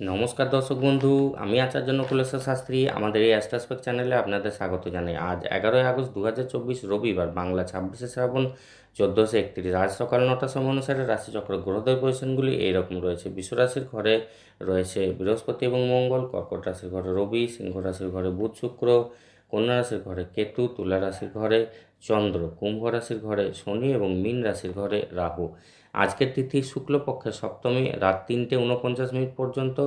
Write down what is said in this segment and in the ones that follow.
নমস্কার দর্শক বন্ধু, আমি আচার্য নকুলেশ্বর শাস্ত্রী। আমাদের এই অ্যাস্ট্রাসপেক চ্যানেলে আপনাদের স্বাগত জানাই। আজ এগারোই আগস্ট দু রবিবার, বাংলা ছাব্বিশে শ্রাবণ, চোদ্দোশো একত্রিশ। আজ সকাল নটার সময় অনুসারে রাশিচক্র গ্রহদের পজিশনগুলি এইরকম রয়েছে। বিশ্বরাশির ঘরে রয়েছে বৃহস্পতি এবং মঙ্গল, কর্কট রাশির ঘরে রবি, সিংহ রাশির ঘরে বুধ, শুক্র, কন্যা রাশির ঘরে কেতু, তুলা রাশির ঘরে চন্দ্র, কুম্ভ রাশির ঘরে শনি এবং মীন রাশির ঘরে রাহু। আজকের তিথি শুক্লপক্ষের সপ্তমী, রাত তিনটে উনপঞ্চাশ মিনিট পর্যন্ত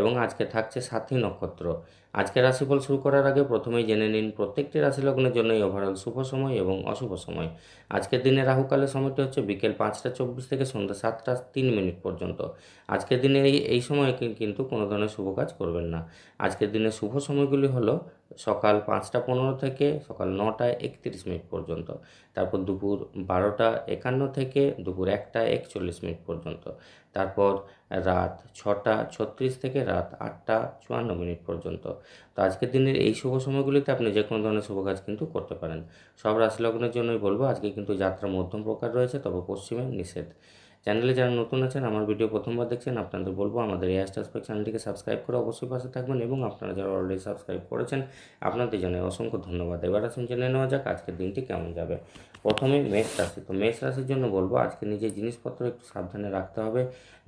এবং আজকে থাকছে সাথী নক্ষত্র। আজকে রাশিফল শুরু করার আগে প্রথমেই জেনে নিন প্রত্যেকটি রাশি লগ্নের জন্যই ওভারঅল শুভ সময় এবং অশুভ সময়। আজকের দিনে রাহুকালের সময়টি হচ্ছে বিকেল পাঁচটা চব্বিশ থেকে সন্ধ্যা সাতটা তিন মিনিট পর্যন্ত। আজকের দিনে এই এই সময়ে কিন্তু কোনো ধরনের শুভ কাজ করবেন না। আজকের দিনে শুভ সময়গুলি হলো সকাল পাঁচটা পনেরো থেকে সকাল নটা একত্রিশ মিনিট পর্যন্ত, তারপর দুপুর বারোটা একান্ন থেকে দুপুর একটা একচল্লিশ মিনিট পর্যন্ত, তারপর রাত ছটা ছত্রিশ থেকে রাত আটটা চুয়ান্ন মিনিট পর্যন্ত। তো আজকের দিনের এই শুভ সময়গুলিতে আপনি যে কোনো ধরনের শুভ কাজ কিন্তু করতে পারেন। সব রাশি লগ্নের জন্যই বলব, আজকে কিন্তু যাত্রা মধ্যম প্রকার রয়েছে, তবে পশ্চিমে নিষেধ। চ্যানেলে যারা নতুন আছেন, আমার ভিডিও প্রথমবার দেখছেন, আপনাদের বলব আমাদের এই অ্যাস্টাসপেক চ্যানেলটিকে সাবস্ক্রাইব করে অবশ্যই পাশে থাকবেন এবং আপনারা যারা অলরেডি সাবস্ক্রাইব করেছেন, আপনাদের জানাই অসংখ্য ধন্যবাদ। এবার আসুন জেনে নেওয়া যাক আজকের দিনটি কেমন যাবে। প্রথমে মেষ রাশি। তো মেষ রাশির জন্য বলব, আজকে নিজের জিনিসপত্র একটু সাবধানে রাখতে হবে।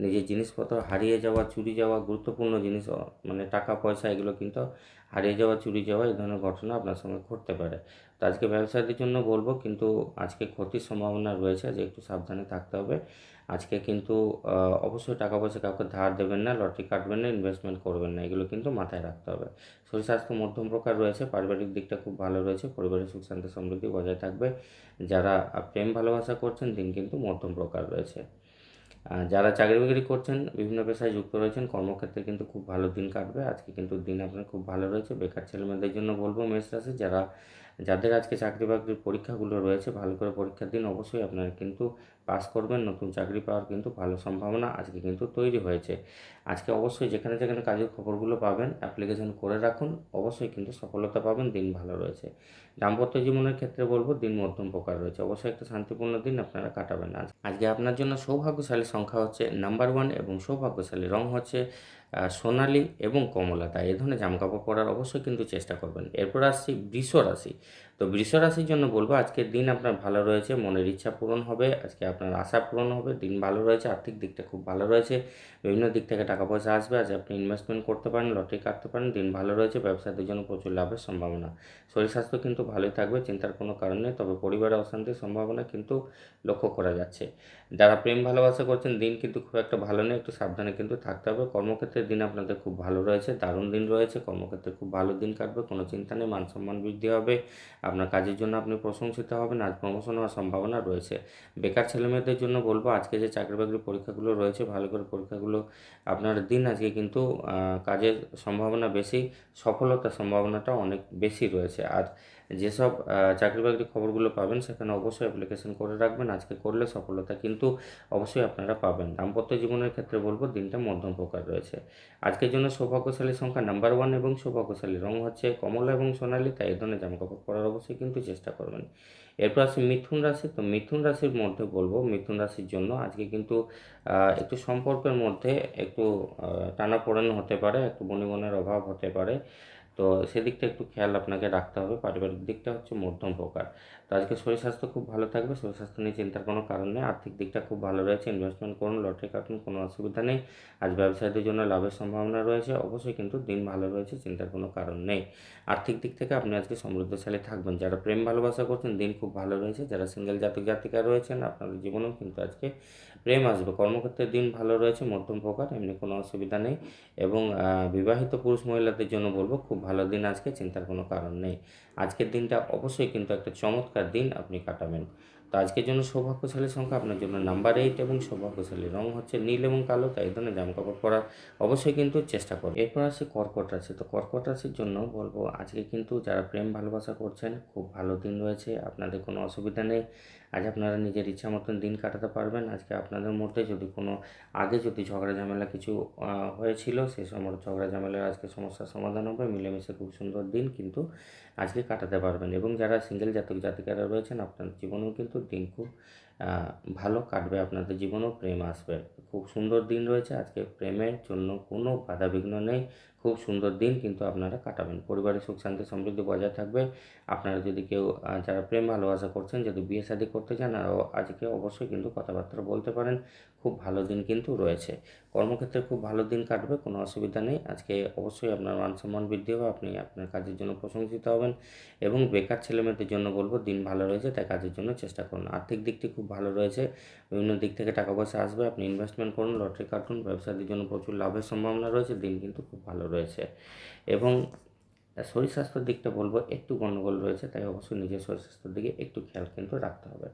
নিজের জিনিসপত্র হারিয়ে যাওয়া, চুরি যাওয়া, গুরুত্বপূর্ণ জিনিস মানে টাকা, পয়সা, এগুলো কিন্তু হারিয়ে যাওয়া, চুরি যাওয়া, এই ধরনের ঘটনা আপনার সঙ্গে ঘটতে পারে। তো আজকে ব্যবসায়ীদের জন্য বলব, কিন্তু আজকে ক্ষতির সম্ভাবনা রয়েছে যে একটু সাবধানে থাকতে হবে। আজকে কিন্তু অবশ্যই টাকা পয়সা কাউকে ধার দেবেন না, লটারি কাটবেন না ইনভেস্টমেন্ট করবেন না, এগুলো কিন্তু মাথায় রাখতে হবে। শরীর স্বাস্থ্য মধ্যম প্রকার রয়েছে, পারিবারিক দিকটা খুব ভালো রয়েছে, পরিবারের সুখ, শান্তি, সমৃদ্ধি বজায় থাকবে। যারা প্রেম ভালোবাসা করছেন, দিন কিন্তু মধ্যম প্রকার রয়েছে। যারা চাকরি বাকরি করছেন, বিভিন্ন পেশায় যুক্ত রয়েছেন, কর্মক্ষেত্রে কিন্তু খুব ভালো দিন কাটবে। আজকে কিন্তু দিন আপনার খুব ভালো রয়েছে, বেকার ছেলেমেয়েদের জন্য বলব মেষ রাশি, যারা যাদের আজকে চাকরি বাকরির পরীক্ষাগুলো রয়েছে ভালো করে পরীক্ষার দিন অবশ্যই আপনারা কিন্তু পাস করবেন, নতুন চাকরি পাওয়ার কিন্তু ভালো সম্ভাবনা আজকে কিন্তু তৈরি হয়েছে। আজকে অবশ্যই যেখানে যেখানে কাজের খবরগুলো পাবেন অ্যাপ্লিকেশন করে রাখুন, অবশ্যই কিন্তু সফলতা পাবেন, দিন ভালো রয়েছে। দাম্পত্য জীবনের ক্ষেত্রে বলব, দিন মধ্যম প্রকার রয়েছে। অবশ্যই একটা শান্তিপূর্ণ দিন আপনারা কাটাবেন আজ। আজকে আপনার জন্য সৌভাগ্যশালী সংখ্যা হচ্ছে নাম্বার ওয়ান এবং সৌভাগ্যশালী রং হচ্ছে সোনালি এবং কমলা। তাই এ ধরনের জামাকাপড় পরার অবশ্যই কিন্তু চেষ্টা করবেন। এরপর আসছি বৃষ রাশি। তো বৃষ রাশির জন্য বলব, আজকের দিন আপনার ভালো রয়েছে, মনের ইচ্ছা পূরণ হবে, আজকে আপনার আশা পূরণ হবে, দিন ভালো রয়েছে, আর্থিক দিকটা খুব ভালো রয়েছে, বিভিন্ন দিক থেকে টাকা পয়সা আসবে, আজ আপনি ইনভেস্টমেন্ট করতে পারেন, লটারি কাটতে পারেন, দিন ভালো রয়েছে, ব্যবসায়ীদের জন্য প্রচুর লাভের সম্ভাবনা। শরীর স্বাস্থ্য কিন্তু ভালোই থাকবে, চিন্তার কোনো কারণ নেই, তবে পরিবারে অশান্তির সম্ভাবনা কিন্তু লক্ষ্য করা যাচ্ছে। যারা প্রেম ভালোবাসা করছেন, দিন কিন্তু খুব একটা ভালো নেই, একটু সাবধানে কিন্তু থাকতে হবে, কর্মক্ষেত্রের দিন আপনাদের খুব ভালো রয়েছে, দারুণ দিন রয়েছে, কর্মক্ষেত্রে খুব ভালো দিন কাটবে, কোনো চিন্তা নেই, মান সম্মান বৃদ্ধি হবে আপনার কাজের জন্য আপনি প্রশংসিত হবেন, আজ প্রমোশন হওয়ার সম্ভাবনা রয়েছে। বেকার ছেলেমেয়েদের জন্য বলব, আজকে যে চাকরি বাকরি পরীক্ষাগুলো রয়েছে, ভালো করে পরীক্ষাগুলো আপনার দিন আজকে কিন্তু কাজের সম্ভাবনা বেশি, সফলতার সম্ভাবনাটা অনেক বেশি রয়েছে। আর যেসব চাকরি বাকরির খবরগুলো পাবেন সেখানে অবশ্যই অ্যাপ্লিকেশন করে রাখবেন। আজকে করলে সফলতা কিন্তু অবশ্যই আপনারা পাবেন। দাম্পত্য জীবনের ক্ষেত্রে বলব দিনটা মধ্যম প্রকার রয়েছে। আজকের জন্য সৌভাগ্যশালী সংখ্যা নাম্বার ওয়ান এবং সৌভাগ্যশালী রং হচ্ছে কমলা এবং সোনালী, তাই এই ধরনের জামাকাপড় পরার অবশ্যই কিন্তু চেষ্টা করবেন। এরপর আসি মিথুন রাশি। তো মিথুন রাশির মধ্যে বলব, মিথুন রাশির জন্য আজকে কিন্তু একটু সম্পর্কের মধ্যে একটু টানাপোড়েন হতে পারে, একটু বনিবনের অভাব হতে পারে। তো সেদিকটা একটু খেয়াল আপনাকে রাখতে হবে। পারিবারিক দিকটা হচ্ছে মধ্যম প্রকার। তো আজকে শরীর স্বাস্থ্য খুব ভালো থাকবে, শরীর স্বাস্থ্য নিয়ে চিন্তার কোনো কারণ নেই, আর্থিক দিকটা খুব ভালো রয়েছে ইনভেস্টমেন্ট করুন, লটারি কাটুন, কোনো অসুবিধা নেই, আজ ব্যবসায়ীদের জন্য লাভের সম্ভাবনা রয়েছে, অবশ্যই কিন্তু দিন ভালো রয়েছে, চিন্তার কোনো কারণ নেই। আর্থিক দিক থেকে আপনি আজকে সমৃদ্ধশালী থাকবেন, যারা প্রেম ভালোবাসা করছেন, দিন খুব ভালো রয়েছে, যারা সিঙ্গেল জাতক জাতিকা রয়েছেন, আপনাদের জীবনেও কিন্তু আজকে প্রেম আসবে কর্মক্ষেত্রের দিন ভালো রয়েছে, মধ্যম প্রকার, এমনি কোনো অসুবিধা নেই, এবং বিবাহিত পুরুষ মহিলাদের জন্য বলব, খুব ভালো দিন আজকে, চিন্তার কোনো কারণ নেই। আজকের দিনটা অবশ্যই কিন্তু একটা চমৎকার দিন আপনি কাটাবেন। তো আজকের জন্য সৌভাগ্যশালী সংখ্যা আপনার জন্য নাম্বার এইট এবং সৌভাগ্যশালী রং হচ্ছে নীল এবং কালো, তাই এই ধরনের জামাকাপড় পরার অবশ্যই কিন্তু চেষ্টা করুন এরপর আসি কর্কট রাশি। তো কর্কট রাশির জন্য বলব, আজকে কিন্তু যারা প্রেম ভালোবাসা করছেন, খুব ভালো দিন রয়েছে, আপনাদের কোনো অসুবিধা নেই। আজ আপনারা নিজের ইচ্ছা মতন দিন কাটাতে পারবেন। আজকে আপনাদের মধ্যে যদি কোনো, আগে যদি ঝগড়া ঝামেলা কিছু হয়েছিল সেই সময় ঝগড়া ঝামেলার আজকে সমস্যার সমাধান হবে। মিলেমিশে খুব সুন্দর দিন, কিন্তু আজকে কাটাতে পারবেন এবং যারা সিঙ্গেল জাতক জাতিকারা রয়েছেন আপনার জীবনেও কিন্তু দিন খুব ভালো কাটবে, আপনাদের জীবনেও প্রেম আসবে। খুব সুন্দর দিন রয়েছে, আজকে প্রেমের জন্য কোনো বাধাবিঘ্ন নেই। খুব সুন্দর দিন কিন্তু আপনারা কাটাবেন। পরিবারের সুখ শান্তি সমৃদ্ধি বজায় থাকবে। আপনারা যদি কেউ যারা প্রেম ভালোবাসা করছেন, যদি বিয়ে শাদী করতে চান আজকে অবশ্যই কিন্তু কথাবার্তা বলতে পারেন। খুব ভালো দিন কিন্তু রয়েছে। কর্মক্ষেত্রে খুব ভালো দিন কাটবে, কোনো অসুবিধা নেই। আজকে অবশ্যই আপনার মান সম্মান বৃদ্ধি হবে, আপনি আপনার কাজের জন্য প্রশংসিত হবেন এবং বেকার ছেলেমেয়েদের জন্য বলব, দিন ভালো রয়েছে, তাই কাজের জন্য চেষ্টা করুন। আর্থিক দিকটি খুব ভালো রয়েছে। বিভিন্ন দিক থেকে টাকা পয়সা আসবে, আপনি ইনভেস্টমেন্ট করুন লটারি কাটুন, ব্যবসাদের জন্য প্রচুর লাভের সম্ভাবনা রয়েছে, দিন কিন্তু খুব ভালো রয়েছে। এবং শরীর স্বাস্থ্যের দিকটা বলব, একটু গণ্ডগোল রয়েছে, তাই অবশ্যই নিজের শরীর স্বাস্থ্যের দিকে একটু খেয়াল কিন্তু রাখতে হবে।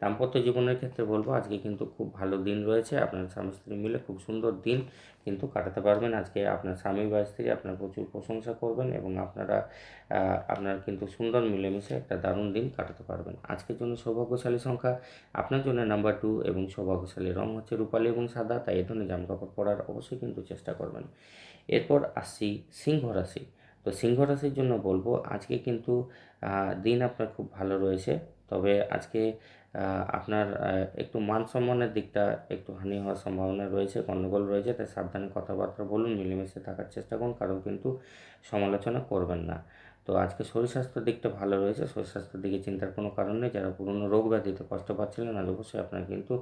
দাম্পত্য জীবনের ক্ষেত্রে বলব, আজকে কিন্তু খুব ভালো দিন রয়েছে। আপনার স্বামী স্ত্রী মিলে খুব সুন্দর দিন কিন্তু কাটাতে পারবেন। আজকে আপনার স্বামী বা স্ত্রী আপনার প্রচুর প্রশংসা করবেন এবং আপনারা আপনার কিন্তু সুন্দর মিলেমিশে একটা দারুণ দিন কাটাতে পারবেন। আজকের জন্য সৌভাগ্যশালী সংখ্যা। আপনার জন্য নাম্বার টু এবং সৌভাগ্যশালী রং হচ্ছে রূপালী এবং সাদা, তাই এ ধরনের জামাকাপড় পরার অবশ্যই কিন্তু চেষ্টা করবেন। এরপর আসছি সিংহ রাশি। তো সিংহ রাশির জন্য বলব, আজকে কিন্তু দিন আপনার খুব ভালো রয়েছে। তবে আজকে আপনার একটু মান সম্মানের দিকটা একটু হানি হওয়ার সম্ভাবনা রয়েছে গণ্ডগোল রয়েছে, তাই সাবধানে কথাবার্তা বলুন, মিলেমিশে থাকার চেষ্টা করুন, কারণ কিন্তু সমালোচনা করবেন না। তো আজকে শরীর স্বাস্থ্যের দিকটা ভালো রয়েছে, শরীর স্বাস্থ্যের দিকে চিন্তার কোনো কারণ নেই, যারা পুরনো রোগ ব্যাধিতে কষ্ট পাচ্ছিলেন আর অবশ্যই আপনার কিন্তু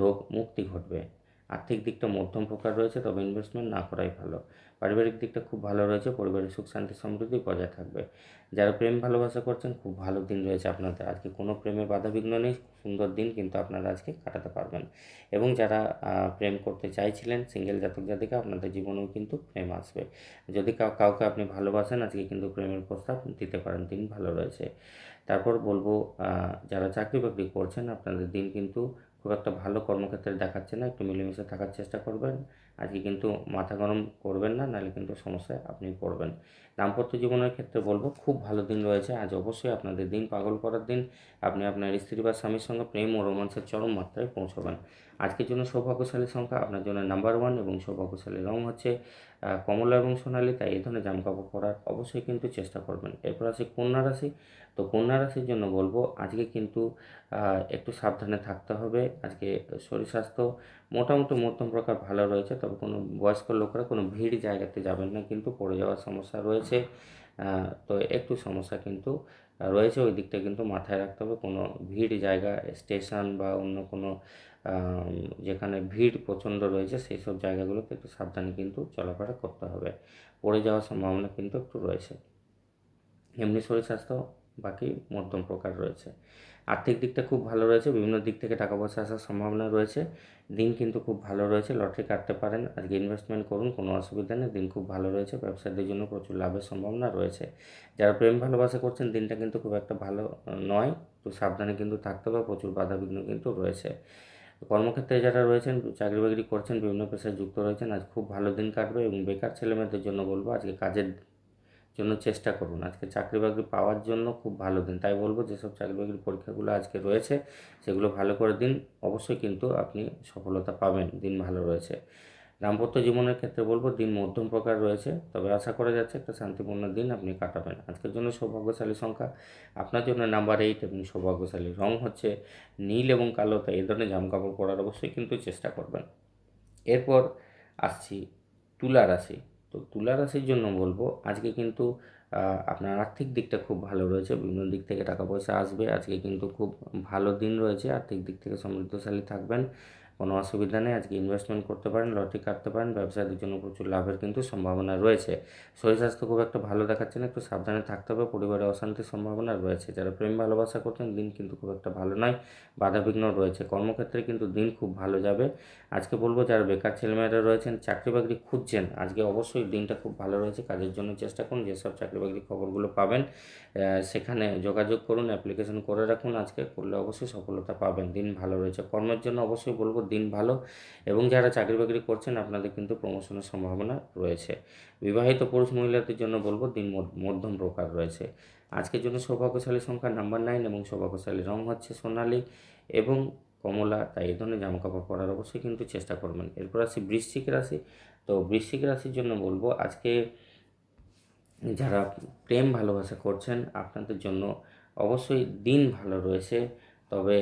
রোগ মুক্তি ঘটবে। আর্থিক দিকটা মধ্যম প্রকার রয়েছে, তবে ইনভেস্টমেন্ট না করাই ভালো। পারিবারিক দিকটা খুব ভালো রয়েছে, পরিবারের সুখ, শান্তি, সমৃদ্ধি বজায় থাকবে। যারা প্রেম ভালোবাসা করছেন, খুব ভালো দিন রয়েছে আপনাদের। আজকে কোনো প্রেমে বাধাবিঘ্ন নেই, সুন্দর দিন কিন্তু আপনারা আজকে কাটাতে পারবেন। এবং যারা প্রেম করতে চাইছিলেন সিঙ্গেল জাতক জাতিকা, আপনাদের জীবনেও কিন্তু প্রেম আসবে। যদি কাউ- কাউকে আপনি ভালোবাসেন, আজকে কিন্তু প্রেমের প্রস্তাব দিতে পারেন, দিন ভালো রয়েছে। তারপর বলব যারা চাকরি বাকরি করছেন, আপনাদের দিন কিন্তু খুব একটা ভালো কর্মক্ষেত্রে দেখাচ্ছে না, একটু মিলেমিশে থাকার চেষ্টা করবেন। আজকে কিন্তু মাথা গরম করবেন না, নাহলে কিন্তু সমস্যায় আপনি পড়বেন। দাম্পত্য জীবনের ক্ষেত্রে বলব, খুব ভালো দিন রয়েছে। আজ অবশ্যই আপনাদের দিন, পাগল করার দিন। আপনি আপনার স্ত্রী বা স্বামীর সঙ্গে প্রেম ও রোমান্সের চরম মাত্রায় পৌঁছবেন। আজকের জন্য সৌভাগ্যশালী সংখ্যা আপনার জন্য নাম্বার ওয়ান এবং সৌভাগ্যশালী রং হচ্ছে কমলা এবং সোনালি, তাই এই ধরনের জামাকাপড় পরার অবশ্যই কিন্তু চেষ্টা করবেন। এরপর আছে কন্যা রাশি, তো কন্যা রাশির জন্য বলব আজকে কিন্তু একটু সাবধানে থাকতে হবে। আজকে শরীর স্বাস্থ্য মোটামুটি মধ্যম প্রকার ভালো রয়েছে, তবে কোনো বয়স্ক লোকরা কোনো ভিড় জায়গাতে যাবেন না, কিন্তু পড়ে যাওয়ার সমস্যা রয়েছে। তো একটু সমস্যা কিন্তু রয়েছে, ওই দিকটা কিন্তু মাথায় রাখতে হবে। কোনো ভিড় জায়গা, স্টেশন বা অন্য কোনো যেখানে ভিড় প্রচণ্ড রয়েছে, সেই সব জায়গাগুলোতে একটু সাবধানে কিন্তু চলাফেরা করতে হবে। পড়ে যাওয়ার সম্ভাবনা কিন্তু একটু রয়েছে। এমনি শরীর স্বাস্থ্য বাকি মধ্যম প্রকার রয়েছে। আর্থিক দিকটা খুব ভালো রয়েছে, বিভিন্ন দিক থেকে টাকা পয়সা আসার সম্ভাবনা রয়েছে। দিন কিন্তু খুব ভালো রয়েছে, লটারি কাটতে পারেন, আজকে ইনভেস্টমেন্ট করুন, কোনো অসুবিধা নেই, দিন খুব ভালো রয়েছে, ব্যবসায়ীদের জন্য প্রচুর লাভের সম্ভাবনা রয়েছে। যারা প্রেম ভালোবাসা করছেন, দিনটা কিন্তু খুব একটা ভালো নয় তো সাবধানে কিন্তু থাকতে হবে, প্রচুর বাধা বিঘ্ন কিন্তু রয়েছে। কর্মক্ষেত্রে যারা রয়েছেন, চাকরি বাকরি করছেন, বিভিন্ন পেশায় যুক্ত রয়েছেন, আজ খুব ভালো দিন কাটবে এবং বেকার ছেলেমেয়েদের জন্য বলব আজকে কাজের জন্য চেষ্টা করুন। আজকে চাকরি বাকরি পাওয়ার জন্য খুব ভালো দিন। তাই বলব যেসব চাকরি বাকরির পরীক্ষাগুলো আজকে রয়েছে, সেগুলো ভালো করে দিন। অবশ্যই কিন্তু আপনি সফলতা পাবেন, দিন ভালো রয়েছে। দাম্পত্য জীবনের ক্ষেত্রে বলব, দিন মধ্যম প্রকার রয়েছে। তবে আশা করা যাচ্ছে একটা শান্তিপূর্ণ দিন আপনি কাটাবেন। আজকের জন্য সৌভাগ্যশালী সংখ্যা। আপনার জন্য নাম্বার এইট এবং সৌভাগ্যশালী। রং হচ্ছে নীল এবং কালো, তাই এই ধরনের জামাকাপড় পরার অবশ্যই কিন্তু চেষ্টা করবেন। এরপর আসছি তুলা রাশি। তো তুলা রাশির জন্য বলব, আজকে কিন্তু আপনার আর্থিক দিকটা খুব ভালো রয়েছে। বিভিন্ন দিক থেকে টাকা পয়সা আসবে। আজকে কিন্তু খুব ভালো দিন রয়েছে। আর্থিক দিক থেকে সমৃদ্ধশালী থাকবেন। কোনো অসুবিধা নেই, আজকে ইনভেস্টমেন্ট করতে পারেন, লটারি কাটতে পারেন, ব্যবসায়ীদের জন্য প্রচুর লাভের কিন্তু সম্ভাবনা রয়েছে। শরীর স্বাস্থ্য খুব একটা ভালো দেখাচ্ছে না, একটু সাবধানে থাকতে হবে, পরিবারে অশান্তির সম্ভাবনা রয়েছে। যারা প্রেম ভালোবাসা করছেন দিন কিন্তু খুব একটা ভালো নয়, বাধাবিঘ্ন রয়েছে। কর্মক্ষেত্রে কিন্তু দিন খুব ভালো যাবে। আজকে বলব, যারা বেকার ছেলেমেয়েরা রয়েছেন চাকরি বাকরি খুঁজছেন, আজকে অবশ্যই দিনটা খুব ভালো রয়েছে, কাজের জন্য চেষ্টা করুন, যেসব চাকরি বাকরি খবরগুলো পাবেন সেখানে যোগাযোগ করুন, অ্যাপ্লিকেশন করে রাখুন, আজকে করলে অবশ্যই সফলতা পাবেন, দিন ভালো রয়েছে। কর্মের জন্য অবশ্যই বলব দিন ভালো এবং যারা চাকরি বাকরি করছেন আপনাদের কিন্তু প্রমোশনের সম্ভাবনা রয়েছে। বিবাহিত পুরুষ মহিলাদের জন্য বলব দিন মধ্য- মধ্যম প্রকার রয়েছে। আজকের জন্য সৌভাগ্যশালী সংখ্যা নাম্বার নাইন এবং সৌভাগ্যশালী রং হচ্ছে সোনালী এবং কমলা, তাই এই ধরনের জামাকাপড় পরার অবশ্যই কিন্তু চেষ্টা করবেন। এরপর আসি বৃশ্চিক রাশি। তো বৃশ্চিক রাশির জন্য বলব আজকে যারা প্রেম ভালোবাসা করছেন, আপনাদের জন্য অবশ্যই দিন ভালো রয়েছে। তবে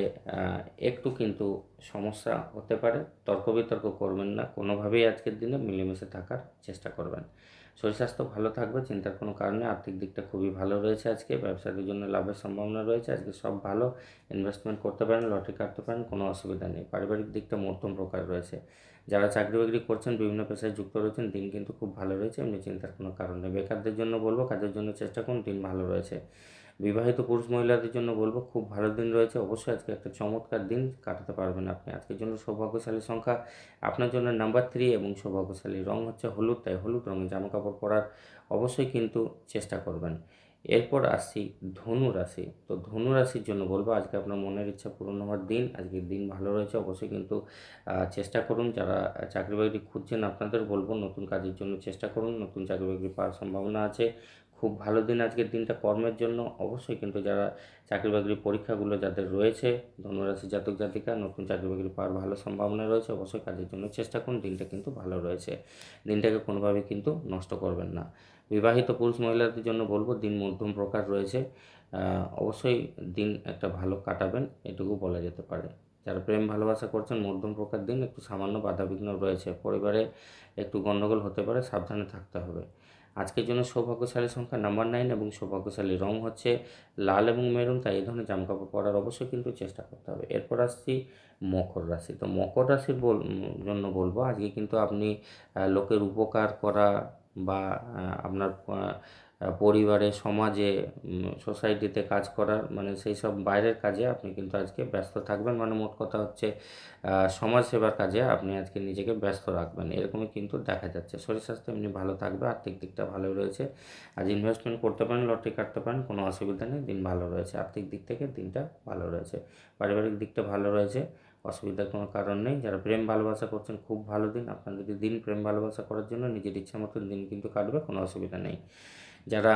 একটু কিন্তু সমস্যা হতে পারে। তর্ক বিতর্ক করবেন না। কোনোভাবেই আজকের দিনে মিলেমিশে থাকার চেষ্টা করবেন। শরীর স্বাস্থ্য ভালো থাকবে, চিন্তার কোনো কারণে আর্থিক দিকটা খুবই ভালো রয়েছে আজকে। ব্যবসায়ীদের জন্য লাভের সম্ভাবনা রয়েছে। আজকে সব ভালো। ইনভেস্টমেন্ট করতে পারেন, লটারি কাটতে পারেন, কোনো অসুবিধা নেই। পারিবারিক দিকটা মধ্যম প্রকার রয়েছে। যারা চাকরি বাকরি করছেন, বিভিন্ন পেশায় যুক্ত রয়েছেন, দিন কিন্তু খুব ভালো রয়েছে। এমনি চিন্তার কোনো কারণ নেই। বেকারদের জন্য বলব, কাজের জন্য চেষ্টা করুন, দিন ভালো রয়েছে। বিবাহিত পুরুষ মহিলাদের জন্য বলব, খুব ভালো দিন রয়েছে। অবশ্যই আজকে একটা চমৎকার দিন কাটাতে পারবেন আপনি। আজকের জন্য সৌভাগ্যশালী সংখ্যা। আপনার জন্য নাম্বার থ্রি এবং সৌভাগ্যশালী রং হচ্ছে হলুদ, তাই হলুদ রঙের জামা কাপড় পরার অবশ্যই কিন্তু চেষ্টা করবেন। এরপর আসছি ধনু রাশি। তো ধনু রাশির জন্য বলব, আজকে আপনার মনের ইচ্ছা পূরণ হওয়ার দিন আজকের দিন ভালো রয়েছে, অবশ্যই কিন্তু চেষ্টা করুন। যারা চাকরি বাকরি খুঁজছেন, আপনাদের বলব, নতুন কাজের জন্য চেষ্টা করুন। নতুন চাকরি বাকরি পাওয়ার সম্ভাবনা আছে। খুব ভালো দিন আজকের দিনটা কর্মের জন্য। অবশ্যই কিন্তু যারা চাকরি বাকরি পরীক্ষাগুলো যাদের রয়েছে, ধনুরাশি জাতক জাতিকা, নতুন চাকরি বাকরি পাওয়ার ভালো সম্ভাবনা রয়েছে, অবশ্যই কাজের জন্য চেষ্টা করুন, দিনটা কিন্তু ভালো রয়েছে। দিনটাকে কোনোভাবে কিন্তু নষ্ট করবেন না। বিবাহিত পুরুষ মহিলাদের জন্য বলব, দিন মধ্যম প্রকার রয়েছে। অবশ্যই দিন একটা ভালো কাটাবেন, এটুকু বলা যেতে পারে। যারা প্রেম ভালোবাসা করছেন, মধ্যম প্রকার দিন, একটু সামান্য বাধাবিঘ্ন রয়েছে। পরিবারে একটু গণ্ডগোল হতে পারে, সাবধানে থাকতে হবে। আজকের জন্য সৌভাগ্যশালী সংখ্যা নাম্বার নাইন এবং সৌভাগ্যশালী রং হচ্ছে লাল এবং মেরুন, তাই এই ধরনের জামাকাপড় পরার অবশ্যই কিন্তু চেষ্টা করতে হবে। এরপর আসছি মকর রাশি। তো মকর রাশির বল, জন্য বলব, আজকে কিন্তু আপনি লোকের উপকার করা বা আপনার পরিবারে সমাজে সোসাইটিতে কাজ করার মানে সেই সব বাইরের কাজে আপনি কিন্তু আজকে ব্যস্ত থাকবেন। মানে মোট কথা হচ্ছে আহ, সমাজ সেবার কাজে আপনি আজকে নিজেকে ব্যস্ত রাখবেন। এরকমই কিন্তু দেখা যাচ্ছে। শরীর স্বাস্থ্য এমনি ভালো থাকবে আর্থিক দিকটা ভালো রয়েছে। আজ ইনভেস্টমেন্ট করতে পারেন লটারি কাটতে পারেন কোনো অসুবিধা নেই দিন ভালো রয়েছে। আর্থিক দিক থেকে দিনটা ভালো রয়েছে। পারিবারিক দিকটা ভালো রয়েছে অসুবিধার কোনো কারণ নেই। যারা প্রেম ভালোবাসা করছেন খুব ভালো দিন। আপনাদের দিন প্রেম ভালোবাসা করার জন্য নিজের ইচ্ছা মতন দিন কিন্তু কাটবে কোনো অসুবিধা নেই। যারা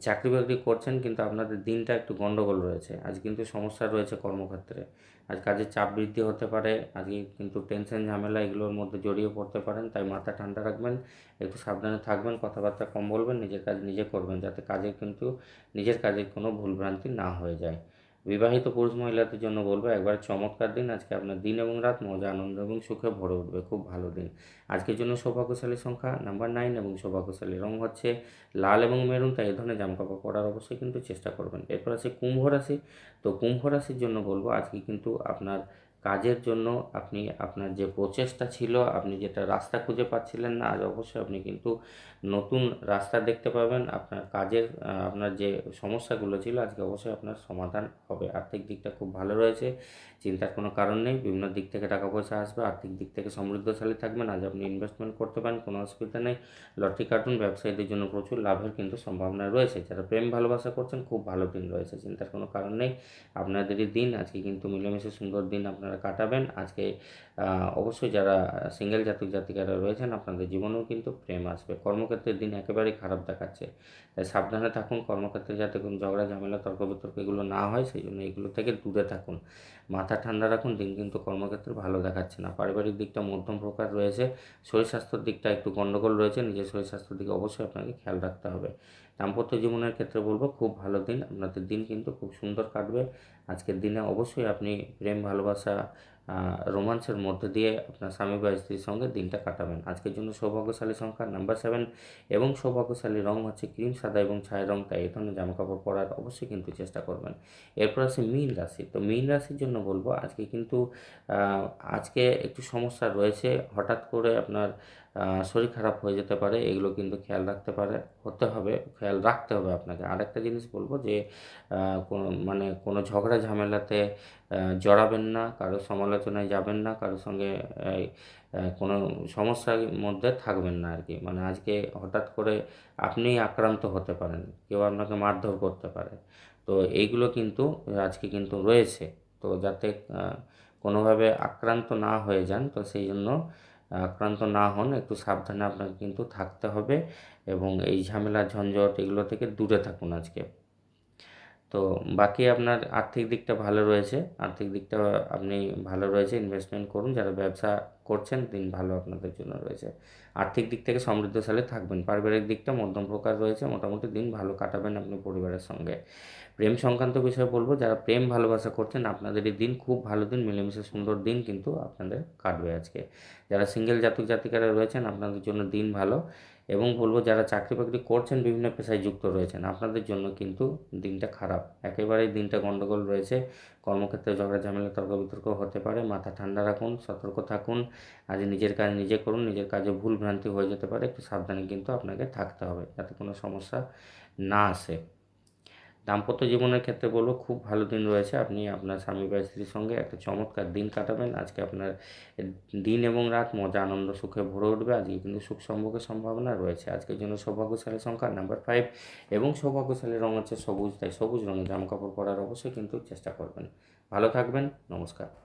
চাকরি বাকরি করছেন কিন্তু আপনাদের দিনটা একটু গণ্ডগোল রয়েছে। আজ কিন্তু সমস্যা রয়েছে কর্মক্ষেত্রে। আজ কাজের চাপ বৃদ্ধি হতে পারে আজকে কিন্তু টেনশন, ঝামেলা এগুলোর মধ্যে জড়িয়ে পড়তে পারেন, তাই মাথা ঠান্ডা রাখবেন, একটু সাবধানে থাকবেন, কথাবার্তা কম বলবেন, নিজের কাজ নিজে করবেন, যাতে কাজে কিন্তু, নিজের কাজে কোনো ভুলভ্রান্তি না হয়ে যায়। বিবাহিত পুরুষ মহিলাদের জন্য বলব, একবার চমৎকার দিন। আজকে আপনার দিন এবং রাত মজা, আনন্দ এবং সুখে ভরে উঠবে। খুব ভালো দিন। আজকের জন্য সৌভাগ্যশালী সংখ্যা নাম্বার নাইন এবং সৌভাগ্যশালী রং হচ্ছে লাল এবং মেরুন, তাই এ ধরনের জামাকাপড় পরার অবশ্যই কিন্তু চেষ্টা করবেন। এরপর আছে কুম্ভ রাশি। তো কুম্ভ রাশির জন্য বলব, আজকে কিন্তু আপনার কাজের জন্য আপনি, আপনার যে প্রচেষ্টা ছিল, আপনি যেটা রাস্তা খুঁজে পাচ্ছিলেন না, আজ অবশ্যই আপনি কিন্তু নতুন রাস্তা দেখতে পাবেন। আপনার কাজের আপনার যে সমস্যাগুলো ছিল, আজকে অবশ্যই আপনার সমাধান হবে। আর্থিক দিকটা খুব ভালো রয়েছে, চিন্তার কোনো কারণ নেই। বিভিন্ন দিক থেকে টাকা পয়সা আসবে, আর্থিক দিক থেকে সমৃদ্ধশালী থাকবেন। আজ আপনি ইনভেস্টমেন্ট করতে পারেন, কোনো অসুবিধা নেই। লটারি কার্টুন ব্যবসায়ীদের জন্য প্রচুর লাভের কিন্তু সম্ভাবনা রয়েছে। যারা প্রেম ভালোবাসা করছেন, খুব ভালো দিন রয়েছে, চিন্তার কোনো কারণ নেই। আপনাদেরই দিন, আজকে কিন্তু মিলেমিশে সুন্দর দিন আপনারা কাটাবেন। আজকে অবশ্যই যারা সিঙ্গেল জাতক জাতিকারা রয়েছেন, আপনাদের জীবনেও কিন্তু প্রেম আসবে। কর্মক্ষেত্রের দিন একেবারেই খারাপ দেখাচ্ছে। তাই সাবধানে থাকুন, কর্মক্ষেত্রে যাতে কোনো ঝগড়া, ঝামেলা তর্ক বিতর্ক এগুলো না হয়, সেই জন্য এগুলো থেকে দূরে থাকুন। মাথা ঠান্ডা রাখুন, দিন কিন্তু কর্মক্ষেত্রে ভালো দেখাচ্ছে না। পারিবারিক দিকটা মধ্যম প্রকার রয়েছে। শরীর স্বাস্থ্যের দিকটা একটু গণ্ডগোল রয়েছে। নিজের শরীর স্বাস্থ্যের দিকে অবশ্যই আপনাকে খেয়াল রাখতে হবে। দাম্পত্য জীবনের ক্ষেত্রে বলব, খুব ভালো দিন। আপনাদের দিন কিন্তু খুব সুন্দর কাটবে। আজকের দিনে অবশ্যই আপনি প্রেম, ভালোবাসা রোমান্সের মধ্যে দিয়ে আপনার স্বামী বা স্ত্রীর সঙ্গে দিনটা কাটাবেন। আজকের জন্য সৌভাগ্যশালী সংখ্যা নাম্বার সেভেন এবং সৌভাগ্যশালী রং হচ্ছে ক্রিম সাদা এবং ছায়া রং, তাই এই ধরনের জামাকাপড় পরার অবশ্যই কিন্তু চেষ্টা করবেন। এরপর আছে মীন রাশি। তো মীন রাশির জন্য বলব, আজকে কিন্তু আজকে একটু সমস্যা রয়েছে। হঠাৎ করে আপনার শরীর খারাপ হয়ে যেতে পারে, এগুলো কিন্তু খেয়াল রাখতে পারে, হতে হবে, খেয়াল রাখতে হবে আপনাকে। আরেকটা জিনিস বলব যে কোনো মানে কোনো ঝগড়া ঝামেলাতে জড়াবেন না, কারও সমালোচনায় যাবেন না কারোর সঙ্গে কোনো সমস্যার মধ্যে থাকবেন না আর কি মানে আজকে হঠাৎ করে আপনি আক্রান্ত হতে পারেন, কেউ আপনাকে মারধর করতে পারে। তো এইগুলো কিন্তু আজকে কিন্তু রয়েছে। তো যাতে কোনোভাবে আক্রান্ত না হয়ে যান, তো সেই জন্য আক্রান্ত না হন, একটু সাবধানে আপনাকে কিন্তু থাকতে হবে এবং এই ঝামেলা, ঝঞ্ঝট এগুলো থেকে দূরে থাকুন আজকে। তো বাকি আপনার আর্থিক দিকটা ভালো রয়েছে। আর্থিক দিকটা আপনি ভালো রয়েছে ইনভেস্টমেন্ট করুন। যারা ব্যবসা করছেন, দিন ভালো আপনাদের জন্য রয়েছে। আর্থিক দিক থেকে সমৃদ্ধশালী থাকবেন। পারিবারিক দিকটা মধ্যম প্রকার রয়েছে। মোটামুটি দিন ভালো কাটাবেন আপনি পরিবারের সঙ্গে। প্রেম সংক্রান্ত বিষয়ে বলব, যারা প্রেম ভালোবাসা করছেন, আপনাদের এই দিন খুব ভালো দিন, মিলেমিশে সুন্দর দিন কিন্তু আপনাদের কাটবে আজকে। যারা সিঙ্গেল জাতক জাতিকারা রয়েছেন, আপনাদের জন্য দিন ভালো। এবং বলব যারা চাকরি বাকরি করছেন, বিভিন্ন পেশায় যুক্ত রয়েছেন, আপনাদের জন্য কিন্তু দিনটা খারাপ। একেবারেই দিনটা গণ্ডগোল রয়েছে। কর্মক্ষেত্রে ঝগড়া, ঝামেলা, তর্ক বিতর্ক হতে পারে। মাথা ঠান্ডা রাখুন, সতর্ক থাকুন। আজ নিজের কাজ নিজে করুন, নিজের কাজে ভুল ভ্রান্তি হয়ে যেতে পারে। একটু সাবধানে কিন্তু আপনাকে থাকতে হবে, যাতে কোনো সমস্যা না আসে। দাম্পত্য জীবনের ক্ষেত্রে বলব, খুব ভালো দিন রয়েছে। আপনি আপনার স্বামী বা স্ত্রীর সঙ্গে একটা চমৎকার দিন কাটাবেন। আজকে আপনার দিন এবং রাত মজা, আনন্দ, সুখে ভরে উঠবে। আজকে কিন্তু সুখ সম্ভোগের সম্ভাবনা রয়েছে। আজকের জন্য সৌভাগ্যশালী সংখ্যা নাম্বার ফাইভ এবং সৌভাগ্যশালী রঙ হচ্ছে সবুজ, তাই সবুজ রঙের জামাকাপড় পরার অবশ্যই কিন্তু চেষ্টা করবেন। ভালো থাকবেন, নমস্কার।